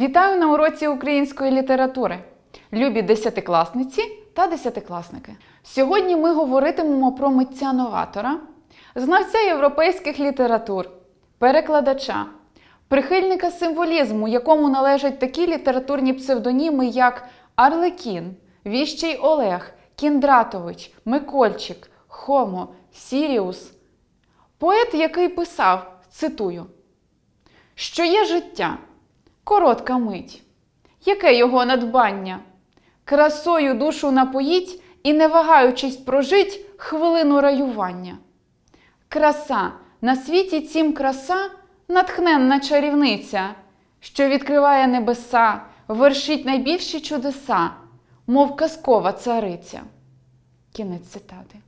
Вітаю на уроці української літератури, любі десятикласниці та десятикласники. Сьогодні ми говоритимемо про митця-новатора, знавця європейських літератур, перекладача, прихильника символізму, якому належать такі літературні псевдоніми, як Арлекін, Віщий Олег, Кіндратович, Микольчик, Хомо, Сіріус. Поет, який писав, цитую, що є життя, коротка мить, яке його надбання, красою душу напоїть і, не вагаючись прожить хвилину раювання. Краса на світі цім краса, натхненна чарівниця, що відкриває небеса, вершить найбільші чудеса, мов казкова цариця. Кінець цитати.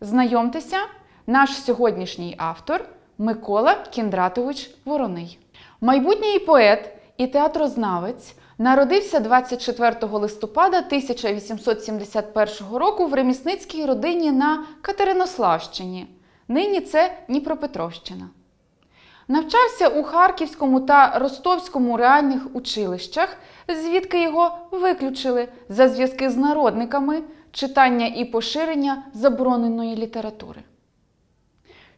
Знайомтеся, наш сьогоднішній автор Микола Кіндратович Вороний. Майбутній поет і театрознавець народився 24 листопада 1871 року в ремісницькій родині на Катеринославщині. Нині це Дніпропетровщина. Навчався у Харківському та Ростовському реальних училищах, звідки його виключили за зв'язки з народниками, читання і поширення забороненої літератури.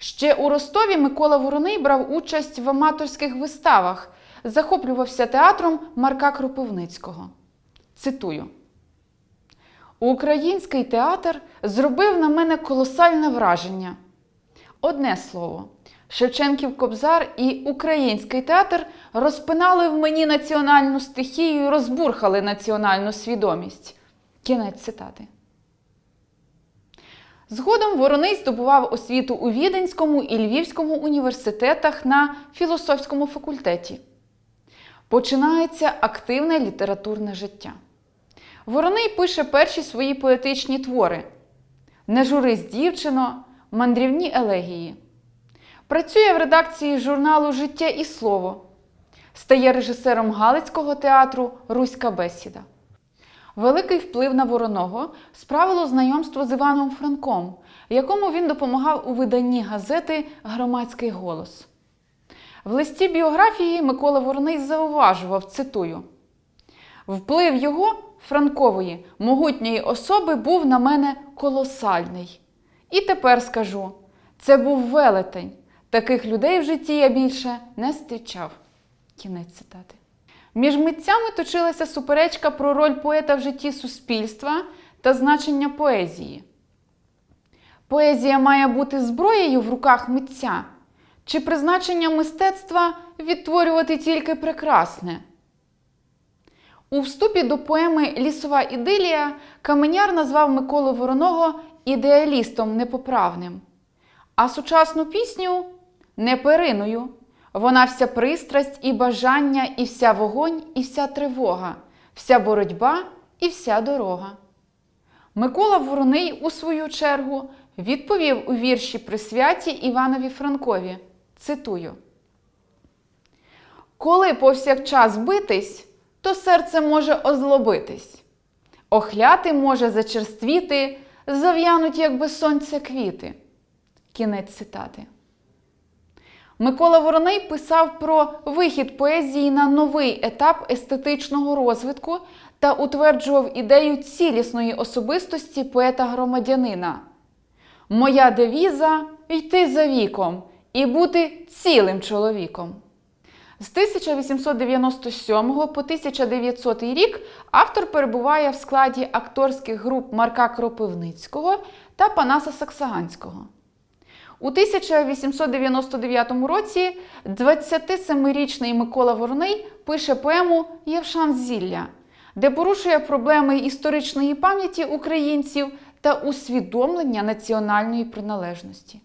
Ще у Ростові Микола Вороний брав участь в аматорських виставах, захоплювався театром Марка Кропивницького. Цитую: Український театр зробив на мене колосальне враження. Одне слово, Шевченків Кобзар і український театр розпинали в мені національну стихію і розбурхали національну свідомість. Кінець цитати. Згодом Вороний здобував освіту у Віденському і Львівському університетах на філософському факультеті. Починається активне літературне життя. Вороний пише перші свої поетичні твори: Не журись, дівчино, мандрівні елегії. Працює в редакції журналу Життя і слово. Стає режисером Галицького театру Руська бесіда. Великий вплив на Вороного справило знайомство з Іваном Франком, якому він допомагав у виданні газети Громадський голос. В листі біографії Микола Вороний зауважував, цитую: Вплив його, Франкової, могутньої особи, був на мене колосальний. І тепер скажу: це був велетень. Таких людей в житті я більше не зустрічав. Кінець цитати. Між митцями точилася суперечка про роль поета в житті суспільства та значення поезії. Поезія має бути зброєю в руках митця, чи призначення мистецтва відтворювати тільки прекрасне. У вступі до поеми Лісова ідилія Каменяр назвав Миколу Вороного ідеалістом непоправним, а сучасну пісню непериною. Вона вся пристрасть і бажання, і вся вогонь, і вся тривога, вся боротьба і вся дорога. Микола Вороний, у свою чергу, відповів у вірші присвяті Іванові Франкові. Цитую: Коли повсякчас битись, то серце може озлобитись, охляти може зачерствіти, зав'януть, якби сонце квіти. Кінець цитати. Микола Вороний писав про вихід поезії на новий етап естетичного розвитку та утверджував ідею цілісної особистості поета-громадянина. Моя девіза йти за віком і бути цілим чоловіком. З 1897 по 1900 рік автор перебуває в складі акторських груп Марка Кропивницького та Панаса Саксаганського. У 1899 році 27-річний Микола Вороний пише поему Євшан Зілля, де порушує проблеми історичної пам'яті українців та усвідомлення національної приналежності.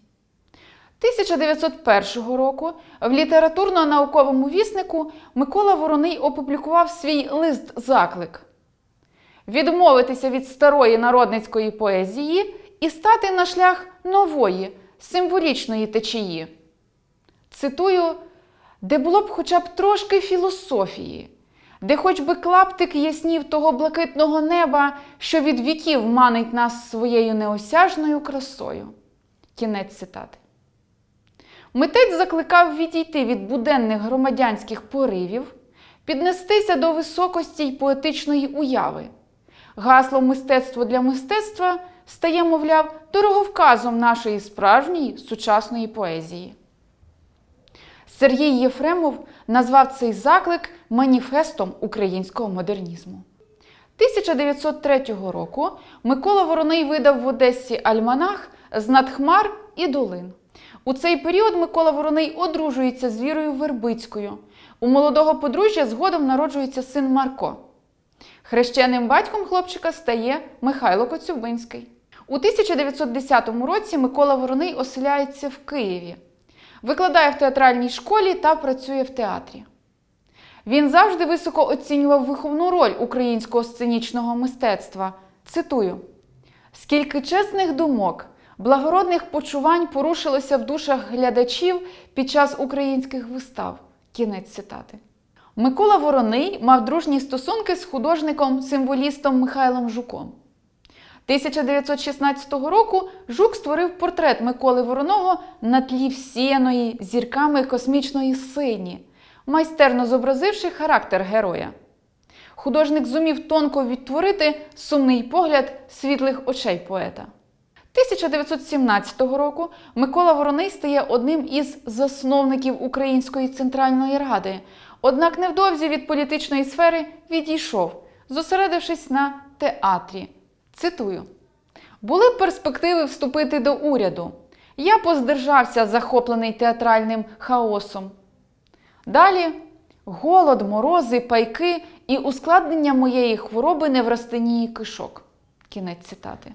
1901 року в літературно-науковому віснику Микола Вороний опублікував свій лист-заклик відмовитися від старої народницької поезії і стати на шлях нової символічної течії. Цитую, де було б хоча б трошки філософії, де хоч би клаптик яснів того блакитного неба, що від віків манить нас своєю неосяжною красою. Кінець цитати. Митець закликав відійти від буденних громадянських поривів, піднестися до високості й поетичної уяви. Гасло мистецтво для мистецтва стає, мовляв, дороговказом нашої справжньої сучасної поезії. Сергій Єфремов назвав цей заклик маніфестом українського модернізму. 1903 року Микола Вороний видав в Одесі альманах з надхмар і долин. У цей період Микола Вороний одружується з Вірою Вербицькою. У молодого подружжя згодом народжується син Марко. Хрещеним батьком хлопчика стає Михайло Коцюбинський. У 1910 році Микола Вороний оселяється в Києві, викладає в театральній школі та працює в театрі. Він завжди високо оцінював виховну роль українського сценічного мистецтва. Цитую: скільки чесних думок, благородних почувань порушилося в душах глядачів під час українських вистав. Кінець цитати. Микола Вороний мав дружні стосунки з художником-символістом Михайлом Жуком. 1916 року Жук створив портрет Миколи Вороного на тлі всіяної зірками космічної сині, майстерно зобразивши характер героя. Художник зумів тонко відтворити сумний погляд світлих очей поета. 1917 року Микола Вороний стає одним із засновників Української центральної ради, однак невдовзі від політичної сфери відійшов, зосередившись на театрі. Цитую: були перспективи вступити до уряду. Я поздержався, захоплений театральним хаосом. Далі голод, морози, пайки і ускладнення моєї хвороби неврастенії кишок. Кінець цитати.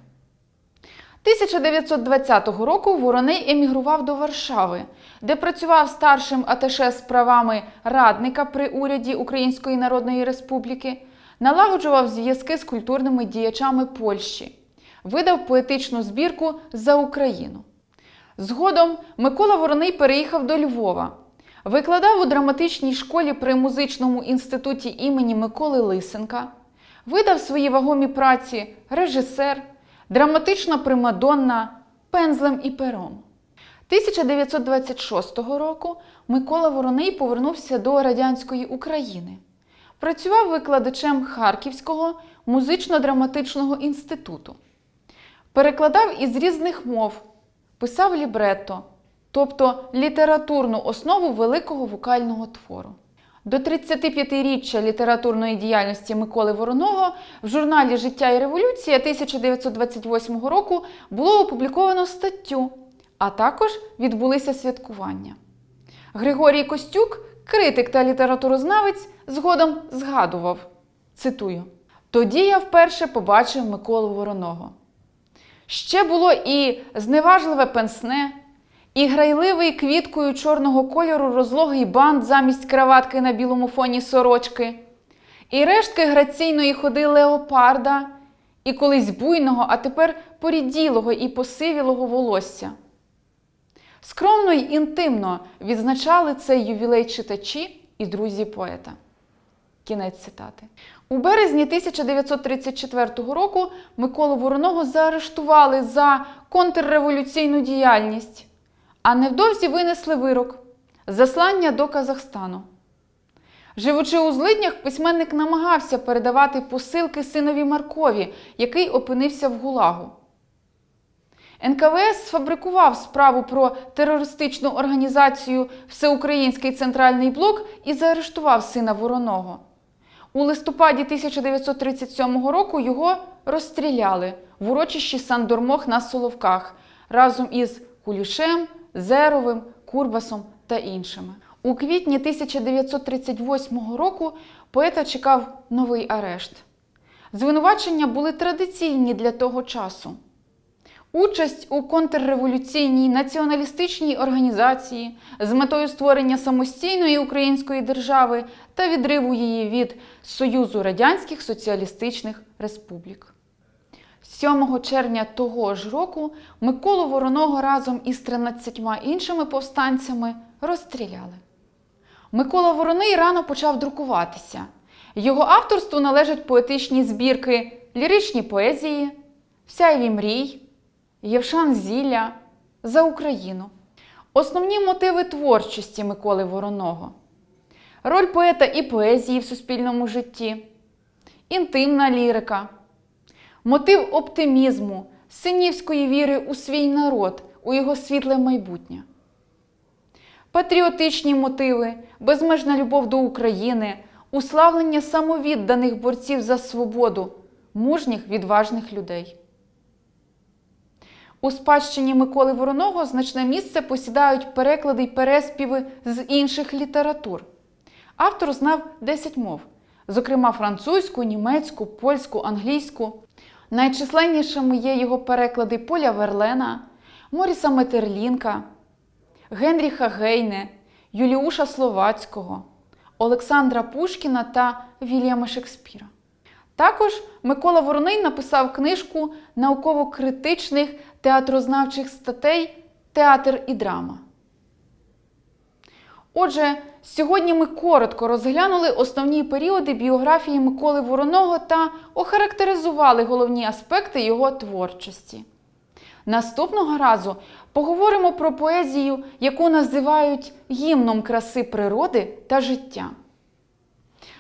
1920 року Вороний емігрував до Варшави, де працював старшим аташе з правами радника при уряді Української Народної Республіки, налагоджував зв'язки з культурними діячами Польщі, видав поетичну збірку за Україну. Згодом Микола Вороний переїхав до Львова, викладав у драматичній школі при музичному інституті імені Миколи Лисенка, видав свої вагомі праці режисер, драматична примадонна пензлем і пером. 1926 року Микола Вороний повернувся до радянської України. Працював викладачем Харківського музично-драматичного інституту. Перекладав із різних мов, писав лібретто, тобто літературну основу великого вокального твору. До 35-річчя літературної діяльності Миколи Вороного в журналі Життя і революція 1928 року було опубліковано статтю, а також відбулися святкування. Григорій Костюк, критик та літературознавець, згодом згадував: цитую: Тоді я вперше побачив Миколу Вороного. Ще було і зневажливе пенсне, і грайливий квіткою чорного кольору розлогий бант замість краватки на білому фоні сорочки, і рештки граційної ходи леопарда, і колись буйного, а тепер поріділого і посивілого волосся. Скромно й інтимно відзначали цей ювілей читачі і друзі поета. Кінець цитати. У березні 1934 року Миколу Вороного заарештували за контрреволюційну діяльність, а невдовзі винесли вирок заслання до Казахстану. Живучи у злиднях, письменник намагався передавати посилки синові Маркові, який опинився в Гулагу. НКВС сфабрикував справу про терористичну організацію Всеукраїнський центральний блок і заарештував сина Вороного. У листопаді 1937 року його розстріляли в урочищі Сандормох на Соловках разом із Кулішем, Зеровим, Курбасом та іншими. У квітні 1938 року поета чекав новий арешт. Звинувачення були традиційні для того часу. Участь у контрреволюційній націоналістичній організації з метою створення самостійної української держави та відриву її від Союзу Радянських Соціалістичних Республік. 7 червня того ж року Миколу Вороного разом із 13 іншими повстанцями розстріляли. Микола Вороний рано почав друкуватися. Його авторству належать поетичні збірки ліричні поезії, Всяєві мрій. Євшан Зілля за Україну. Основні мотиви творчості Миколи Вороного. роль поета і поезії в суспільному житті, інтимна лірика, мотив оптимізму, синівської віри у свій народ, у його світле майбутнє, патріотичні мотиви, безмежна любов до України, уславлення самовідданих борців за свободу, мужніх відважних людей. У спадщині Миколи Вороного значне місце посідають переклади й переспіви з інших літератур. Автор знав 10 мов, зокрема французьку, німецьку, польську, англійську. Найчисленнішими є його переклади Поля Верлена, Моріса Метерлінка, Генріха Гейне, Юліуша Словацького, Олександра Пушкіна та Вільяма Шекспіра. Також Микола Вороний написав книжку науково-критичних театрознавчих статей Театр і драма. Отже, сьогодні ми коротко розглянули основні періоди біографії Миколи Вороного та охарактеризували головні аспекти його творчості. Наступного разу поговоримо про поезію, яку називають гімном краси природи та життя.